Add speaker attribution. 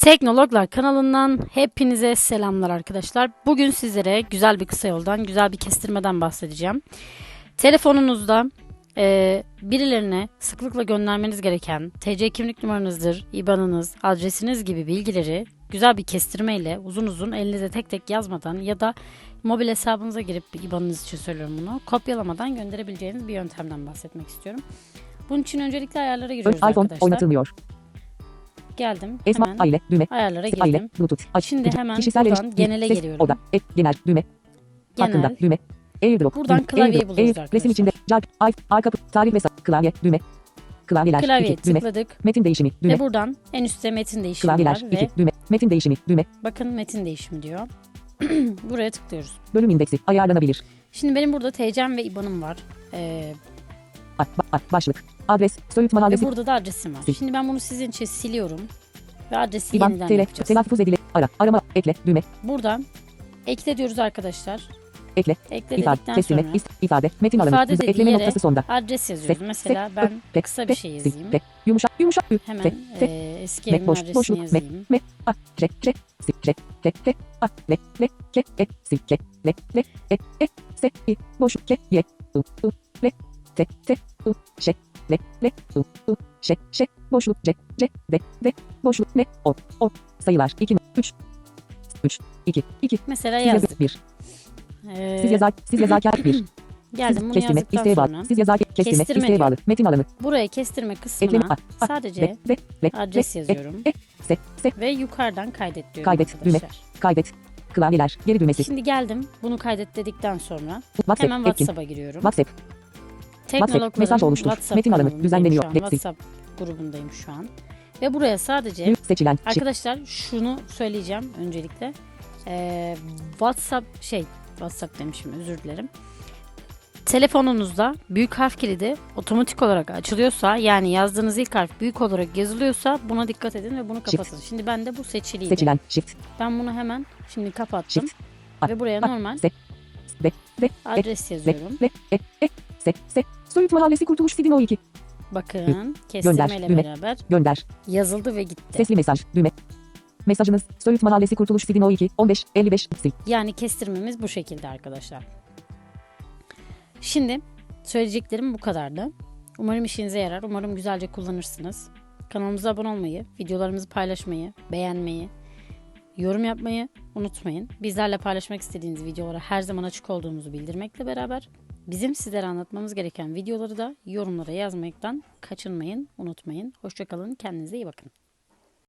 Speaker 1: Teknologlar kanalından hepinize selamlar arkadaşlar. Bugün sizlere güzel bir kısa yoldan, güzel bir kestirmeden bahsedeceğim. Telefonunuzda e, birilerine sıklıkla göndermeniz gereken TC kimlik numaranızdır, IBAN'ınız, adresiniz gibi bilgileri güzel bir kestirme ile uzun uzun elinize tek tek yazmadan ya da mobil hesabınıza girip IBAN'ınız için söylüyorum bunu kopyalamadan gönderebileceğiniz bir yöntemden bahsetmek istiyorum. Bunun için öncelikle ayarlara giriyoruz
Speaker 2: iPhone
Speaker 1: arkadaşlar.
Speaker 2: oynatılmıyor.
Speaker 1: Geldim.
Speaker 2: Esma
Speaker 1: Hemen
Speaker 2: aile düğme.
Speaker 1: ayarlara
Speaker 2: Aile
Speaker 1: girdim.
Speaker 2: Bluetooth. Aç.
Speaker 1: Şimdi hemen
Speaker 2: kişiselleş-
Speaker 1: buradan genele
Speaker 2: ses,
Speaker 1: geliyorum.
Speaker 2: Oda. Et, genel düğme. Hakkında
Speaker 1: Genel.
Speaker 2: düğme. AirDrop.
Speaker 1: Buradan
Speaker 2: düğme,
Speaker 1: klavyeyi
Speaker 2: AirDrop,
Speaker 1: buluyoruz
Speaker 2: Air,
Speaker 1: arkadaşlar.
Speaker 2: Resim içinde. Jar. Ay, arka tarih ve sa- klavye düğme. Klavyeler.
Speaker 1: Klavyeye
Speaker 2: iki, düğme.
Speaker 1: tıkladık
Speaker 2: Metin değişimi düğme.
Speaker 1: ve buradan en üstte metin değişimi
Speaker 2: Klavyeler.
Speaker 1: var
Speaker 2: iki, düğme. Metin değişimi düğme.
Speaker 1: bakın metin değişimi diyor. Buraya tıklıyoruz.
Speaker 2: Bölüm indeksi ayarlanabilir.
Speaker 1: Şimdi benim burada TC'm ve IBAN'ım var. Ee,
Speaker 2: Ba- ba- ba- başlık. Adres. Söğüt
Speaker 1: ve
Speaker 2: mahallesi.
Speaker 1: burada da adresim var.
Speaker 2: Sil.
Speaker 1: Şimdi ben bunu sizin için siliyorum. Ve adresi
Speaker 2: İban.
Speaker 1: yeniden
Speaker 2: TL.
Speaker 1: yapacağız.
Speaker 2: Telaffuz edile. Ara. Arama. Ekle. Düğme.
Speaker 1: Buradan ekle diyoruz arkadaşlar.
Speaker 2: Ekle.
Speaker 1: Ekle
Speaker 2: İfade. Kesilme.
Speaker 1: sonra
Speaker 2: is- ifade. Metin alanı.
Speaker 1: İfade dediği
Speaker 2: ekleme
Speaker 1: yere
Speaker 2: noktası sonda.
Speaker 1: adres yazıyoruz.
Speaker 2: Se-
Speaker 1: Mesela
Speaker 2: se-
Speaker 1: ben
Speaker 2: pe-
Speaker 1: kısa bir
Speaker 2: pe-
Speaker 1: şey yazayım.
Speaker 2: pe- Yumuşak. Yumuşak.
Speaker 1: Hemen
Speaker 2: te-
Speaker 1: ee, eski
Speaker 2: me-
Speaker 1: evimin
Speaker 2: boş,
Speaker 1: adresini
Speaker 2: boşluk, me-
Speaker 1: yazayım.
Speaker 2: me, a, re, re, si, re, re, re, a, le, le, ke, e, si, ke, le, le, e, e, se, i, boş, ke, ye, u, u, le, te, te, u, şe, le, le, u, u, şe, şe, boşluk, ce, ce, de, de, boşluk, ne, o, o, sayılar, 2, 3, 3, 2, 2,
Speaker 1: Mesela
Speaker 2: yazı, 1,
Speaker 1: Ee,
Speaker 2: siz yazar, siz yazarken 1,
Speaker 1: geldim bunu
Speaker 2: kestirme,
Speaker 1: yazdıktan
Speaker 2: isteğe
Speaker 1: sonra
Speaker 2: bağlı, siz yazarken kestirme,
Speaker 1: kestirme
Speaker 2: isteğe bağlı, metin alanı,
Speaker 1: buraya kestirme
Speaker 2: ekleme,
Speaker 1: kısmına
Speaker 2: a, a,
Speaker 1: sadece
Speaker 2: le, le, le,
Speaker 1: adres
Speaker 2: le, e,
Speaker 1: yazıyorum.
Speaker 2: e, se, se,
Speaker 1: Ve yukarıdan kaydet diyorum
Speaker 2: Kaydet, düğme.
Speaker 1: arkadaşlar.
Speaker 2: kaydet, klavyeler, geri düğmesi,
Speaker 1: Şimdi geldim. Bunu kaydet dedikten sonra
Speaker 2: WhatsApp,
Speaker 1: hemen WhatsApp'a giriyorum.
Speaker 2: WhatsApp,
Speaker 1: Teknologların
Speaker 2: mesaj olmuştur.
Speaker 1: WhatsApp
Speaker 2: Metin alanı düzenleniyor.
Speaker 1: WhatsApp grubundayım şu an. Ve buraya sadece
Speaker 2: seçilen,
Speaker 1: arkadaşlar şunu söyleyeceğim öncelikle. Ee, WhatsApp şey WhatsApp demişim özür dilerim. Telefonunuzda büyük harf kilidi otomatik olarak açılıyorsa yani yazdığınız ilk harf büyük olarak yazılıyorsa buna dikkat edin ve bunu kapatın. Şimdi bende bu seçiliydi.
Speaker 2: seçilen, shift,
Speaker 1: Ben bunu hemen şimdi kapattım.
Speaker 2: Shift.
Speaker 1: Ve buraya normal
Speaker 2: de, de,
Speaker 1: adres yazıyorum.
Speaker 2: Se, se, Söğüt Mahallesi Kurtuluş Sidino 2,
Speaker 1: Bakın kestirmeyle
Speaker 2: düğme.
Speaker 1: beraber
Speaker 2: gönder,
Speaker 1: yazıldı ve gitti.
Speaker 2: sesli mesaj, düğme. Mesajınız, Söğüt Mahallesi Kurtuluş Sidino 2, 15, 55, sil.
Speaker 1: Yani kestirmemiz bu şekilde arkadaşlar. Şimdi söyleyeceklerim bu kadardı. Umarım işinize yarar. Umarım güzelce kullanırsınız. Kanalımıza abone olmayı, videolarımızı paylaşmayı, beğenmeyi, yorum yapmayı unutmayın. Bizlerle paylaşmak istediğiniz videolara her zaman açık olduğumuzu bildirmekle beraber bizim sizlere anlatmamız gereken videoları da yorumlara yazmaktan kaçınmayın, unutmayın. Hoşçakalın, kendinize iyi bakın.